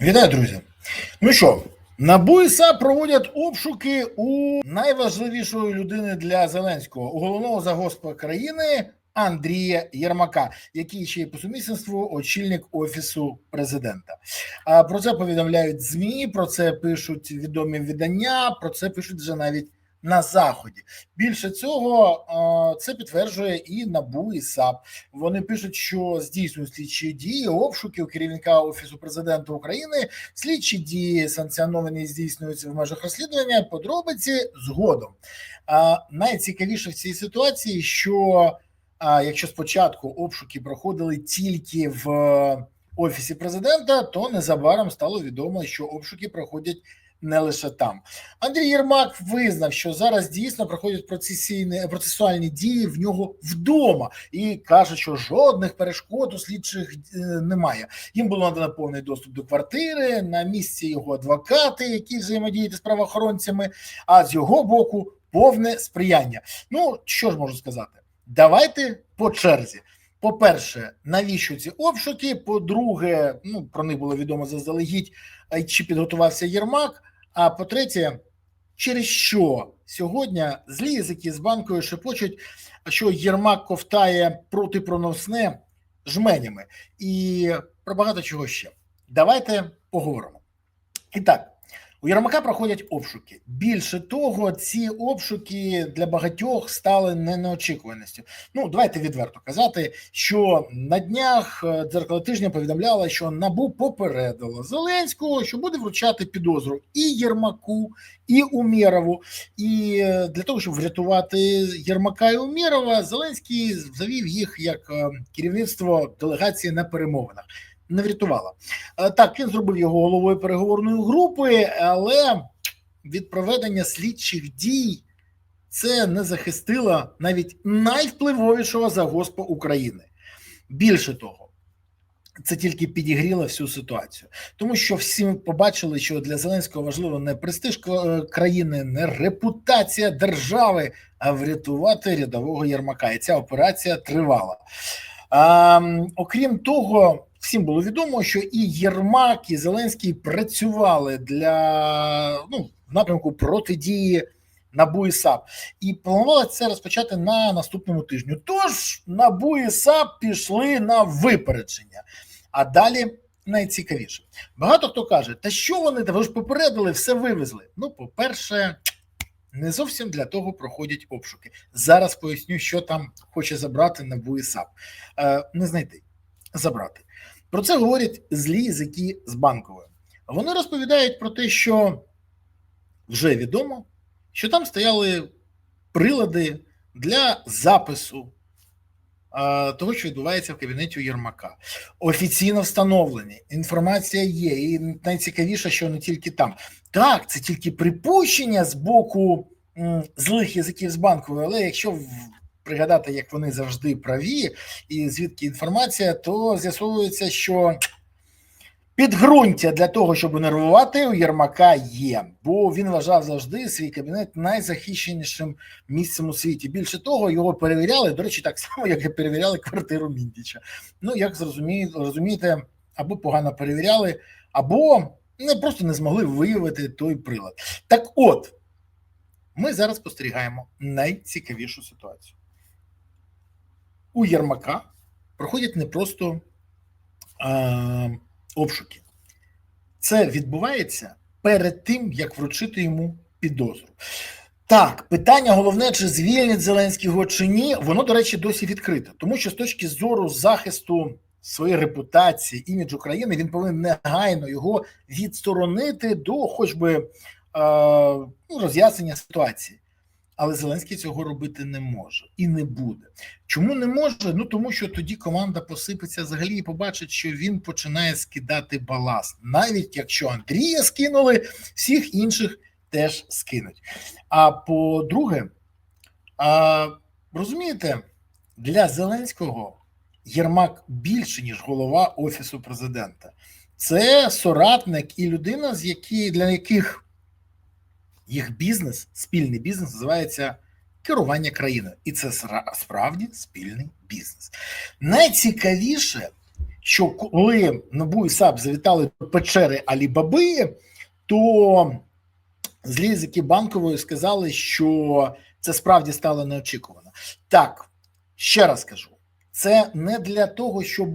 Вітаю, друзі. Ну що, НАБУ і САП проводять обшуки у найважливішої людини для Зеленського, у головного загоспа країни Андрія Єрмака, який ще й по сумісництву очільник офісу президента. А про це повідомляють змі, про це пишуть відомі видання, про це пишуть вже навіть на заході. Більше цього, це підтверджує і НАБУ і САП. Вони пишуть, що здійснюють слідчі дії, обшуки у керівника офісу президента України. Слідчі дії санкціоновані здійснюються в межах розслідування. Подробиці згодом. Найцікавіше в цій ситуації, що якщо спочатку обшуки проходили тільки в е, офісі президента, то незабаром стало відомо, що обшуки проходять не лише там. Андрій Єрмак визнав, що зараз дійсно проходять процесійні процесуальні дії в нього вдома, і каже, що жодних перешкод у слідчих е, немає. Їм було надано повний доступ до квартири, на місці його адвокати, які взаємодіють з правоохоронцями. А з його боку повне сприяння. Ну що ж можу сказати? Давайте по черзі. По-перше, навіщо ці обшуки? По-друге, ну про них було відомо заздалегідь, чи підготувався Єрмак. А по-третє, через що сьогодні злі язики з банкою шепочуть, що Єрмак ковтає протипроносне жменями і про багато чого ще. Давайте поговоримо. І так, у Єрмака проходять обшуки. Більше того, ці обшуки для багатьох стали не неочікуваністю. Ну, давайте відверто казати, що на днях е, дзеркало тижня повідомляло, що набу попередило Зеленського, що буде вручати підозру і Єрмаку, і Умєрову. І е, для того, щоб врятувати Єрмака і Умєрова, Зеленський завів їх як е, керівництво делегації на перемовинах. Не врятувала. Е, Так, він зробив його головою переговорної групи, але від проведення слідчих дій це не захистило навіть найвпливовішого загоспа України. Більше того, це тільки підігріло всю ситуацію, тому що всі побачили, що для Зеленського важливо не престиж е, країни, не репутація держави, а врятувати рядового Єрмака. І ця операція тривала. А, окрім того, всім було відомо, що і Єрмак, і Зеленський працювали для ну, напрямку протидії НАБУ і САП. І планували це розпочати на наступному тижню. Тож НАБУ і САП пішли на випередження. А далі найцікавіше. Багато хто каже, та що вони, та ви ж попередили, все вивезли. Ну, по-перше, не зовсім для того проходять обшуки. Зараз поясню, що там хоче забрати НАБУ і САП. Е, не знайти, забрати. Про це говорять злі язики з банковою. Вони розповідають про те, що вже відомо, що там стояли прилади для запису того, що відбувається в кабінеті у Єрмака. Офіційно встановлені, інформація є, і найцікавіше, що не тільки там. Так, це тільки припущення з боку злих язиків з банкової, але якщо пригадати, як вони завжди праві, і звідки інформація, то з'ясовується, що підґрунтя для того, щоб нервувати у Єрмака є, бо він вважав завжди свій кабінет найзахищенішим місцем у світі. Більше того, його перевіряли, до речі, так само, як і перевіряли квартиру Міндіча. Ну, як розумієте, або погано перевіряли, або не просто не змогли виявити той прилад. Так от, ми зараз спостерігаємо найцікавішу ситуацію. У Єрмака проходять не просто е, обшуки. Це відбувається перед тим, як вручити йому підозру. Так, питання головне, чи звільнять Зеленського чи ні, воно, до речі, досі відкрите. Тому що з точки зору захисту своєї репутації, іміджу країни, він повинен негайно його відсторонити до хоч би е, роз'яснення ситуації. Але Зеленський цього робити не може і не буде. Чому не може? Ну тому що тоді команда посипеться взагалі і побачить, що він починає скидати баласт. Навіть якщо Андрія скинули, всіх інших теж скинуть. А по-друге, а, розумієте, для Зеленського Єрмак більше, ніж голова Офісу президента. Це соратник і людина, з які, для яких їх бізнес, спільний бізнес, називається керування країною. І це справді спільний бізнес. Найцікавіше, що коли НАБУ і САП завітали до печери Алібаби, то злі язики банкової сказали, що це справді стало неочікувано. Так, ще раз кажу, це не для того, щоб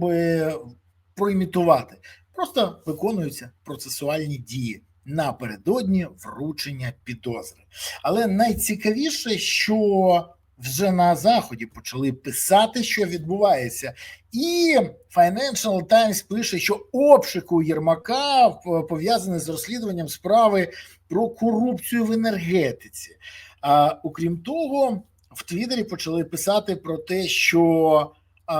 проімітувати, просто виконуються процесуальні дії напередодні вручення підозри. Але найцікавіше, що вже на заході почали писати, що відбувається, і Financial Times пише, що обшук у Єрмака пов'язаний з розслідуванням справи про корупцію в енергетиці. А окрім того, в Твіттері почали писати про те, що а,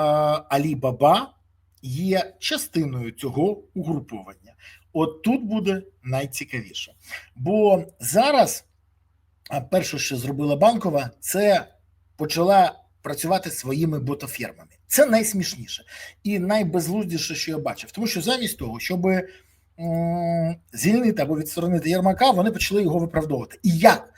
Алі Баба є частиною цього угруповання. От тут буде найцікавіше. Бо зараз перше, що зробила банкова, це почала працювати своїми ботофермами. Це найсмішніше і найбезлуздіше, що я бачив. Тому що замість того, щоб звільнити або відсторонити Єрмака, вони почали його виправдовувати. І як?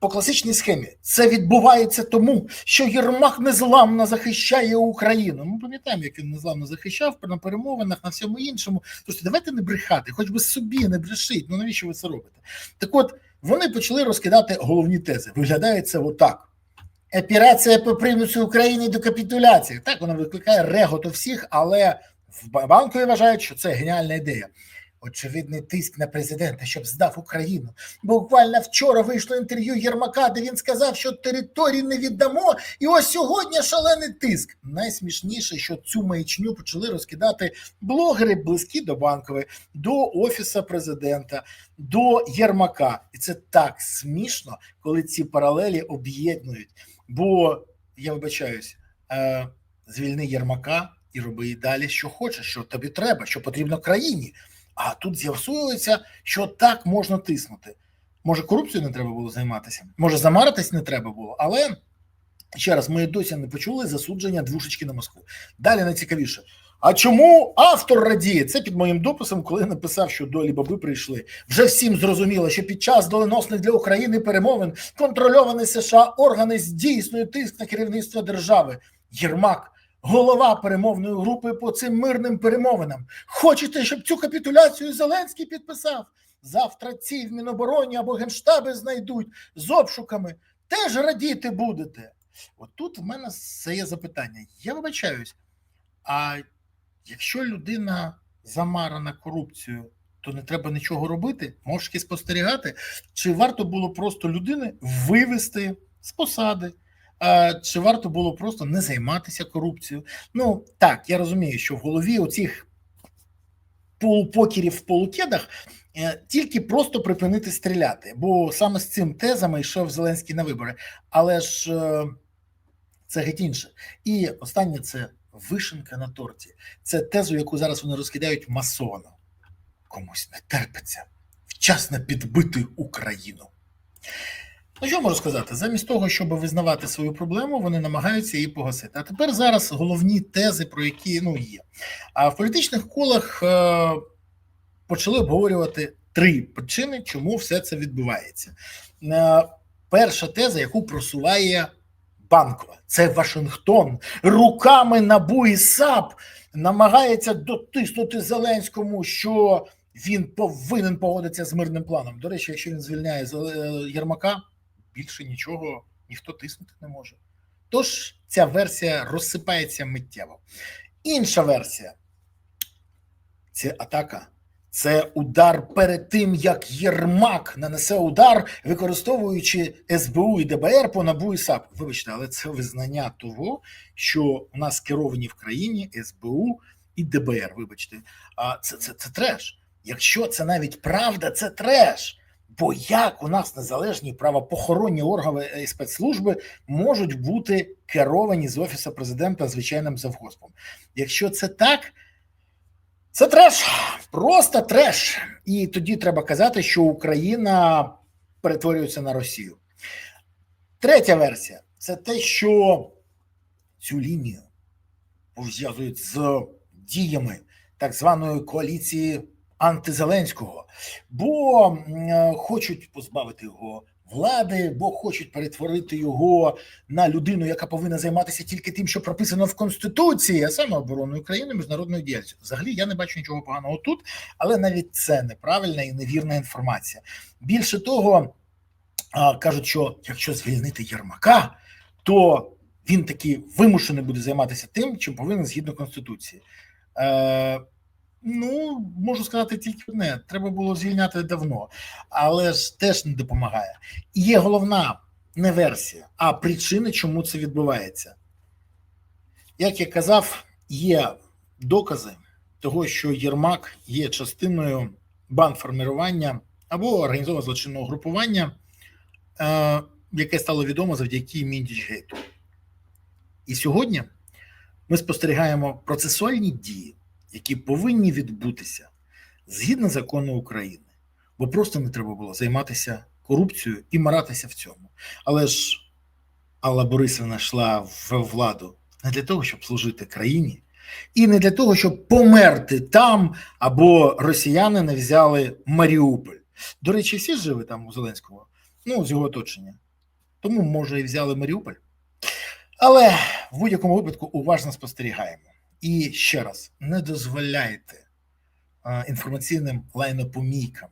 По класичній схемі це відбувається тому, що Єрмак незламно захищає Україну. Ми пам'ятаємо, як він незламно захищав на перемовинах, на всьому іншому. Тож давайте не брехати, хоч би собі не брешіть. Ну навіщо ви це робите? Так, от вони почали розкидати головні тези. Виглядає це отак: операція по примусу України до капітуляції. Так вона викликає регот у всіх, але в банкові вважають, що це геніальна ідея очевидний тиск на президента, щоб здав Україну. Буквально вчора вийшло інтерв'ю Єрмака, де він сказав, що території не віддамо, і ось сьогодні шалений тиск. Найсмішніше, що цю маячню почали розкидати блогери, близькі до банкової, до офіса президента, до Єрмака. І це так смішно, коли ці паралелі об'єднують. Бо я вибачаюсь, е, звільни Єрмака. І роби і далі, що хочеш, що тобі треба, що потрібно країні. А тут з'ясується, що так можна тиснути. Може, корупцією не треба було займатися, може, замаритись не треба було, але ще раз, ми досі не почули засудження двушечки на Москву. Далі найцікавіше. А чому автор радіє? Це під моїм дописом, коли написав, що долі баби прийшли. Вже всім зрозуміло, що під час доленосних для України перемовин контрольовані США органи здійснюють тиск на керівництво держави. Єрмак голова перемовної групи по цим мирним перемовинам. Хочете, щоб цю капітуляцію Зеленський підписав? Завтра ці в Мінобороні або Генштаби знайдуть з обшуками. Теж радіти будете. От тут в мене це є запитання. Я вибачаюсь, а якщо людина замарана корупцією, то не треба нічого робити, мовчки спостерігати, чи варто було просто людини вивести з посади? Чи варто було просто не займатися корупцією? Ну так, я розумію, що в голові оцих полупокерів в полукедах е, тільки просто припинити стріляти, бо саме з цим тезами йшов Зеленський на вибори. Але ж е, це геть інше. І останнє це вишенка на торті. Це тезу, яку зараз вони розкидають масово. Комусь не терпиться вчасно підбити Україну. Ну, що можу сказати? Замість того, щоб визнавати свою проблему, вони намагаються її погасити. А тепер зараз головні тези, про які ну є. А в політичних колах е, почали обговорювати три причини, чому все це відбувається. Е, перша теза, яку просуває банкова, це Вашингтон руками НАБУ і САП намагається дотиснути Зеленському, що він повинен погодитися з мирним планом. До речі, якщо він звільняє Єрмака більше нічого ніхто тиснути не може. Тож ця версія розсипається миттєво. Інша версія це атака. Це удар перед тим, як Єрмак нанесе удар, використовуючи СБУ і ДБР по НАБУ і САП. Вибачте, але це визнання того, що у нас керовані в країні СБУ і ДБР. Вибачте, а це, це, це треш. Якщо це навіть правда, це треш. Бо як у нас незалежні правопохоронні органи і спецслужби можуть бути керовані з офісу президента звичайним завгоспом? Якщо це так, це треш, просто треш. І тоді треба казати, що Україна перетворюється на Росію. Третя версія це те, що цю лінію пов'язують з діями так званої коаліції антизеленського, бо хочуть позбавити його влади, бо хочуть перетворити його на людину, яка повинна займатися тільки тим, що прописано в конституції, а саме обороною країни, міжнародною діяльністю. Взагалі я не бачу нічого поганого тут, але навіть це неправильна і невірна інформація. Більше того, кажуть, що якщо звільнити Єрмака, то він таки вимушений буде займатися тим, чим повинен згідно конституції. Е, Ну, можу сказати тільки одне: треба було звільняти давно, але ж теж не допомагає. І є головна не версія, а причини, чому це відбувається. Як я казав, є докази того, що Єрмак є частиною бандформування або організованого злочинного групування, е, яке стало відомо завдяки Міндічгейту. І сьогодні ми спостерігаємо процесуальні дії які повинні відбутися згідно закону України, бо просто не треба було займатися корупцією і маратися в цьому. Але ж Алла Борисовна йшла в владу не для того, щоб служити країні, і не для того, щоб померти там або росіяни не взяли Маріуполь. До речі, всі живі там у Зеленського, ну з його оточення. Тому, може, і взяли Маріуполь. Але в будь-якому випадку уважно спостерігаємо. І ще раз не дозволяйте інформаційним лайнопомійкам,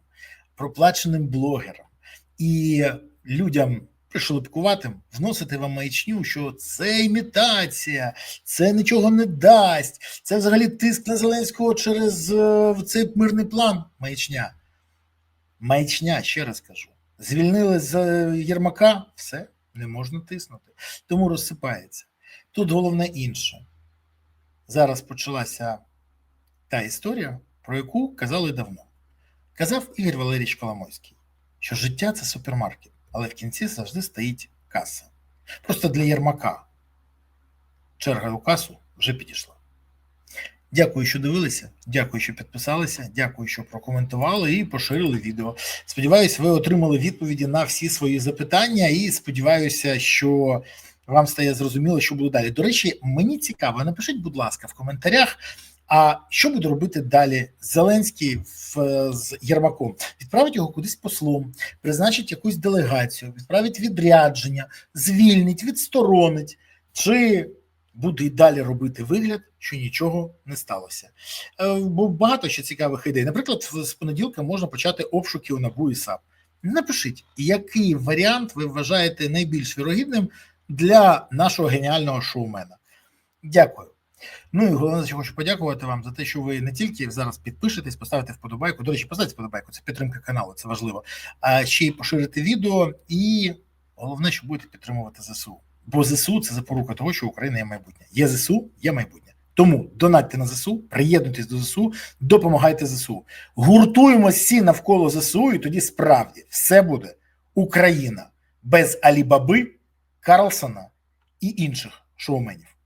проплаченим блогерам і людям пришелепкуватим вносити вам маячню, що це імітація, це нічого не дасть, це взагалі тиск на Зеленського через е, цей мирний план. Маячня. Маячня, ще раз кажу. Звільнили з е, Єрмака, все, не можна тиснути. Тому розсипається. Тут головне інше зараз почалася та історія, про яку казали давно. Казав Ігор Валерійович Коломойський, що життя це супермаркет, але в кінці завжди стоїть каса. Просто для Єрмака черга у касу вже підійшла. Дякую, що дивилися. Дякую, що підписалися. Дякую, що прокоментували і поширили відео. Сподіваюся, ви отримали відповіді на всі свої запитання, і сподіваюся, що вам стає зрозуміло, що буде далі. До речі, мені цікаво, напишіть, будь ласка, в коментарях. А що буде робити далі Зеленський в, з Єрмаком? Відправить його кудись послом, призначить якусь делегацію, відправить відрядження, звільнить, відсторонить, чи буде і далі робити вигляд, що нічого не сталося. Е, бо багато ще цікавих ідей. Наприклад, з понеділка можна почати обшуки у НАБУ і САП. Напишіть, який варіант ви вважаєте найбільш вірогідним для нашого геніального шоумена. Дякую. Ну і головне, що хочу подякувати вам за те, що ви не тільки зараз підпишетесь, поставите вподобайку. До речі, поставте вподобайку, це підтримка каналу, це важливо. А ще й поширити відео, і головне, що будете підтримувати ЗСУ. Бо ЗСУ це запорука того, що Україна є майбутнє. Є ЗСУ, є майбутнє. Тому донатьте на ЗСУ, приєднуйтесь до ЗСУ, допомагайте ЗСУ. Гуртуємо всі навколо ЗСУ, і тоді справді все буде Україна без Алібаби. Карлсона і інших шоуменів.